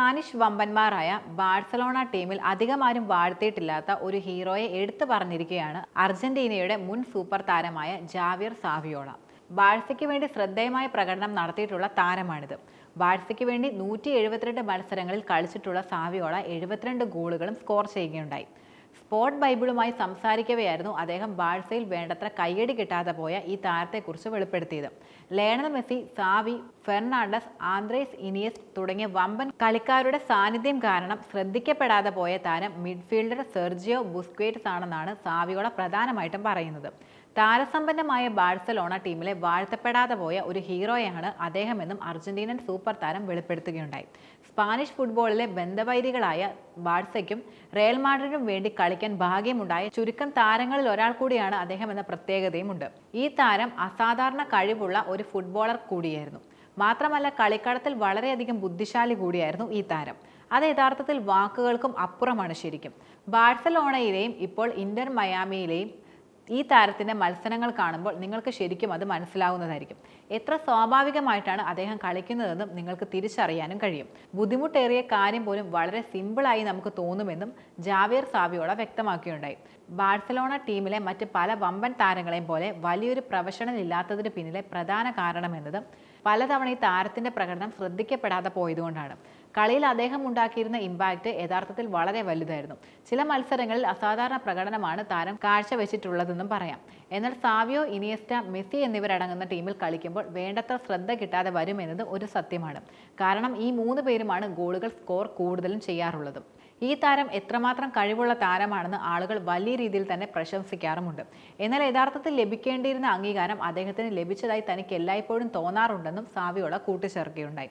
Spanish വമ്പന്മാരായ Barcelona ടീമിൽ അധികമാരും വാഴ്ത്തിയിട്ടില്ലാത്ത ഒരു ഹീറോയെ എടുത്തു പറഞ്ഞിരിക്കുകയാണ് അർജന്റീനയുടെ മുൻ സൂപ്പർ താരമായ ജാവിയർ സാവിയോള. ബാഴ്സയ്ക്ക് വേണ്ടി ശ്രദ്ധേയമായ പ്രകടനം നടത്തിയിട്ടുള്ള താരമാണിത്. ബാഴ്സയ്ക്ക് വേണ്ടി നൂറ്റി എഴുപത്തിരണ്ട് മത്സരങ്ങളിൽ കളിച്ചിട്ടുള്ള സാവിയോള എഴുപത്തിരണ്ട് ഗോളുകളും സ്കോർ ചെയ്യുകയുണ്ടായി. സ്പോർട്ട് ബൈബിളുമായി സംസാരിക്കവെയായിരുന്നു അദ്ദേഹം ബാഴ്സയിൽ വേണ്ടത്ര കയ്യടി കിട്ടാതെ പോയ ഈ താരത്തെക്കുറിച്ച് വെളിപ്പെടുത്തിയത്. Lionel Messi Xavi Fernandez Andres Iniesta തുടങ്ങിയ വമ്പൻ കളിക്കാരുടെ സാന്നിധ്യം കാരണം ശ്രദ്ധിക്കപ്പെടാതെ പോയ താരം മിഡ്ഫീൽഡർ സെർജിയോ ബുസ്ക്വേറ്റ്സ് ആണെന്നാണ് സാവിയോടെ പ്രധാനമായിട്ടും പറയുന്നത്. താരസമ്പന്നമായ ബാഴ്സലോണ ടീമിലെ വാഴ്ത്തപ്പെടാതെ പോയ ഒരു ഹീറോയാണ് അദ്ദേഹമെന്നും അർജന്റീനൻ സൂപ്പർ താരം വെളിപ്പെടുത്തുകയുണ്ടായി. സ്പാനിഷ് ഫുട്ബോളിലെ ബന്ധവൈരികളായ ബാഴ്സയ്ക്കും റയൽ മാഡ്രിഡിനും വേണ്ടി കളിക്കാൻ ഭാഗ്യമുണ്ടായ ചുരുക്കം താരങ്ങളിൽ ഒരാൾ കൂടിയാണ് അദ്ദേഹം എന്ന പ്രത്യേകതയുമുണ്ട്. ഈ താരം അസാധാരണ കഴിവുള്ള ഒരു ഫുട്ബോളർ കൂടിയായിരുന്നു. മാത്രമല്ല കളിക്കളത്തിൽ വളരെയധികം ബുദ്ധിശാലി കൂടിയായിരുന്നു ഈ താരം. അത് യഥാർത്ഥത്തിൽ വാക്കുകൾക്കും അപ്പുറമാണ് ശരിക്കും. ബാഴ്സലോണയിലെയും ഇപ്പോൾ ഇന്റർ മയാമിയിലെയും ഈ താരത്തിന്റെ മത്സരങ്ങൾ കാണുമ്പോൾ നിങ്ങൾക്ക് ശരിക്കും അത് മനസ്സിലാവുന്നതായിരിക്കും. എത്ര സ്വാഭാവികമായിട്ടാണ് അദ്ദേഹം കളിക്കുന്നതെന്നും നിങ്ങൾക്ക് തിരിച്ചറിയാനും കഴിയും. ബുദ്ധിമുട്ടേറിയ കാര്യം പോലും വളരെ സിമ്പിളായി നമുക്ക് തോന്നുമെന്നും ജാവിയർ സാവിയോള വ്യക്തമാക്കിയുണ്ടായി. ബാഴ്സലോണ ടീമിലെ മറ്റ് പല വമ്പൻ താരങ്ങളെയും പോലെ വലിയൊരു പ്രൊഫഷണൽ ഇല്ലാത്തതിന് പിന്നിലെ പ്രധാന കാരണമെന്നത് പലതവണ ഈ താരത്തിന്റെ പ്രകടനം ശ്രദ്ധിക്കപ്പെടാതെ പോയതുകൊണ്ടാണ്. കളിയിൽ അദ്ദേഹം ഉണ്ടാക്കിയിരുന്ന ഇമ്പാക്റ്റ് യഥാർത്ഥത്തിൽ വളരെ വലുതായിരുന്നു. ചില മത്സരങ്ങളിൽ അസാധാരണ പ്രകടനമാണ് താരം കാഴ്ചവെച്ചിട്ടുള്ളതെന്നും പറയാം. എന്നാൽ സാവിയോ ഇനിയസ്റ്റ മെസ്സി എന്നിവരടങ്ങുന്ന ടീമിൽ കളിക്കുമ്പോൾ വേണ്ടത്ര ശ്രദ്ധ കിട്ടാതെ വരുമെന്നത് ഒരു സത്യമാണ്. കാരണം ഈ മൂന്ന് പേരുമാണ് ഗോളുകൾ സ്കോർ കൂടുതലും ചെയ്യാറുള്ളതും. ഈ താരം എത്രമാത്രം കഴിവുള്ള താരമാണെന്ന് ആളുകൾ വലിയ രീതിയിൽ തന്നെ പ്രശംസിക്കാറുമുണ്ട്. എന്നാൽ യഥാർത്ഥത്തിൽ ലഭിക്കേണ്ടിയിരുന്ന അംഗീകാരം അദ്ദേഹത്തിന് ലഭിച്ചതായി തനിക്ക് എല്ലായ്പ്പോഴും തോന്നാറുണ്ടെന്നും സാവിയോള കൂട്ടിച്ചേർക്കുകയുണ്ടായി.